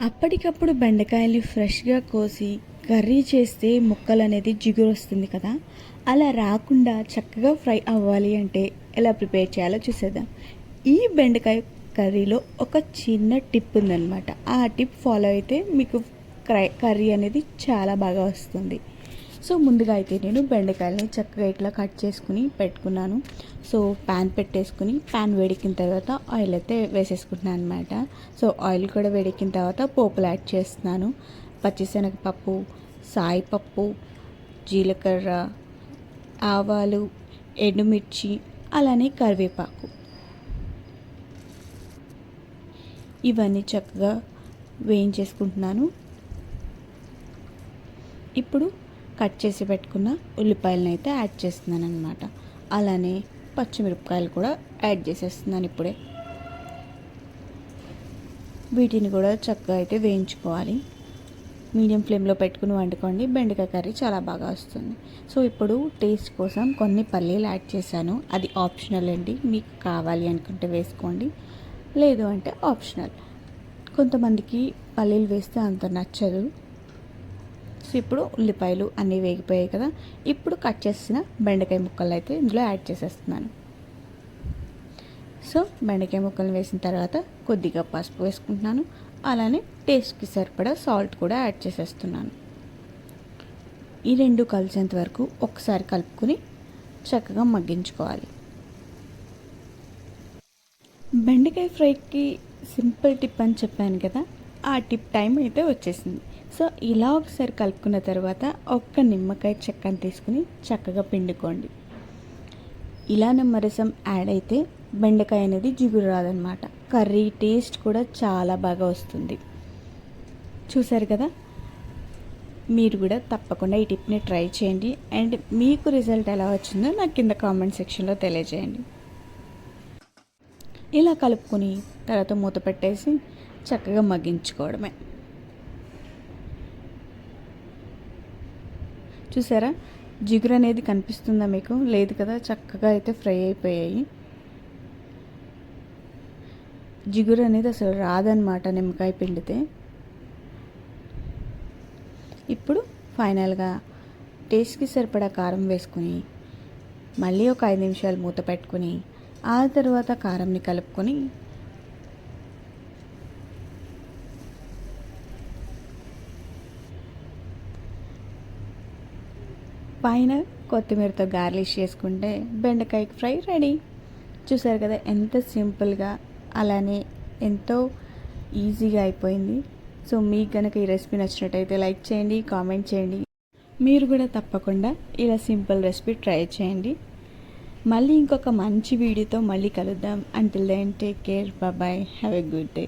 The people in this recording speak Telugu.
అప్పటికప్పుడు బెండకాయలు ఫ్రెష్గా కోసి కర్రీ చేస్తే ముక్కలు అనేది జిగురు వస్తుంది కదా. అలా రాకుండా చక్కగా ఫ్రై అవ్వాలి అంటే ఎలా ప్రిపేర్ చేయాలో చూసేద్దాం. ఈ బెండకాయ కర్రీలో ఒక చిన్న టిప్ ఉందన్నమాట. ఆ టిప్ ఫాలో అయితే మీకు క్రై కర్రీ అనేది చాలా బాగా వస్తుంది. సో ముందుగా అయితే నేను బెండకాయలని చక్కగా ఇట్లా కట్ చేసుకుని పెట్టుకున్నాను. సో ప్యాన్ పెట్టేసుకుని ప్యాన్ వేడెక్కిన తర్వాత ఆయిల్ అయితే వేసేసుకుంటున్నాను అనమాట సో ఆయిల్ కూడా వేడెక్కిన తర్వాత పోపులు యాడ్ చేస్తున్నాను. పచ్చిశనగపప్పు సాయిపప్పు జీలకర్ర ఆవాలు ఎండుమిర్చి అలానే కరివేపాకు. ఇవన్నీ చక్కగా వేయించేసుకుంటున్నాను. ఇప్పుడు కట్ చేసి పెట్టుకున్న ఉల్లిపాయలను అయితే యాడ్ చేస్తున్నాను అనమాట అలానే పచ్చిమిరపకాయలు కూడా యాడ్ చేసేస్తున్నాను ఇప్పుడే. వీటిని కూడా చక్కగా అయితే వేయించుకోవాలి. మీడియం ఫ్లేమ్లో పెట్టుకుని వండుకోండి. బెండకాయ కర్రీ చాలా బాగా వస్తుంది. సో ఇప్పుడు టేస్ట్ కోసం కొన్ని పల్లీలు యాడ్ చేశాను. అది ఆప్షనల్ అండి. మీకు కావాలి అనుకుంటే వేసుకోండి. లేదు అంటే ఆప్షనల్. కొంతమందికి పల్లీలు వేస్తే అంత నచ్చదు. సో ఇప్పుడు ఉల్లిపాయలు అన్నీ వేగిపోయాయి కదా. ఇప్పుడు కట్ చేసిన బెండకాయ ముక్కలు అయితే ఇందులో యాడ్ చేసేస్తున్నాను. సో బెండకాయ ముక్కలు వేసిన తర్వాత కొద్దిగా పసుపు వేసుకుంటున్నాను. అలానే టేస్ట్కి సరిపడా సాల్ట్ కూడా యాడ్ చేసేస్తున్నాను. ఈ రెండు కలిసేంత వరకు ఒకసారి కలుపుకొని చక్కగా మగ్గించుకోవాలి. బెండకాయ ఫ్రైకి సింపుల్ టిప్ అని చెప్పాను కదా ఆ టిప్ టైం అయితే వచ్చేసింది. సో ఇలా ఒకసారి కలుపుకున్న తర్వాత ఒక్క నిమ్మకాయ చెక్కను తీసుకుని చక్కగా పిండుకోండి. ఇలా నిమ్మరసం యాడ్ అయితే బెండకాయ అనేది జిగురు రాదనమాట కర్రీ టేస్ట్ కూడా చాలా బాగా వస్తుంది. చూసారు కదా? మీరు కూడా తప్పకుండా ఈ టిప్ని ట్రై చేయండి. అండ్ మీకు రిజల్ట్ ఎలా వచ్చిందో నాకు కింద కామెంట్ సెక్షన్లో తెలియజేయండి. ఇలా కలుపుకొని తర్వాత మూత పెట్టేసి చక్కగా మగ్గించుకోవడమే. చూసారా? జిగురు అనేది కనిపిస్తుందా మీకు? లేదు కదా చక్కగా అయితే ఫ్రై అయిపోయాయి. జిగురు అనేది అసలు రాదనమాట నిమ్మకాయ పిండితే. ఇప్పుడు ఫైనల్గా టేస్ట్కి సరిపడా కారం వేసుకొని మళ్ళీ ఒక ఐదు నిమిషాలు మూత పెట్టుకొని ఆ తర్వాత కారంని కలుపుకొని పైన కొత్తిమీరతో గార్లిష్ చేసుకుంటే బెండకాయ ఫ్రై రెడీ. చూసారు కదా ఎంత సింపుల్గా అలానే ఎంతో ఈజీగా అయిపోయింది. సో మీకు కనుక ఈ రెసిపీ నచ్చినట్టయితే లైక్ చేయండి కామెంట్ చేయండి. మీరు కూడా తప్పకుండా ఇలా సింపుల్ రెసిపీ ట్రై చేయండి. మళ్ళీ ఇంకొక మంచి వీడియోతో మళ్ళీ కలుద్దాం. Until then take care bye have a good day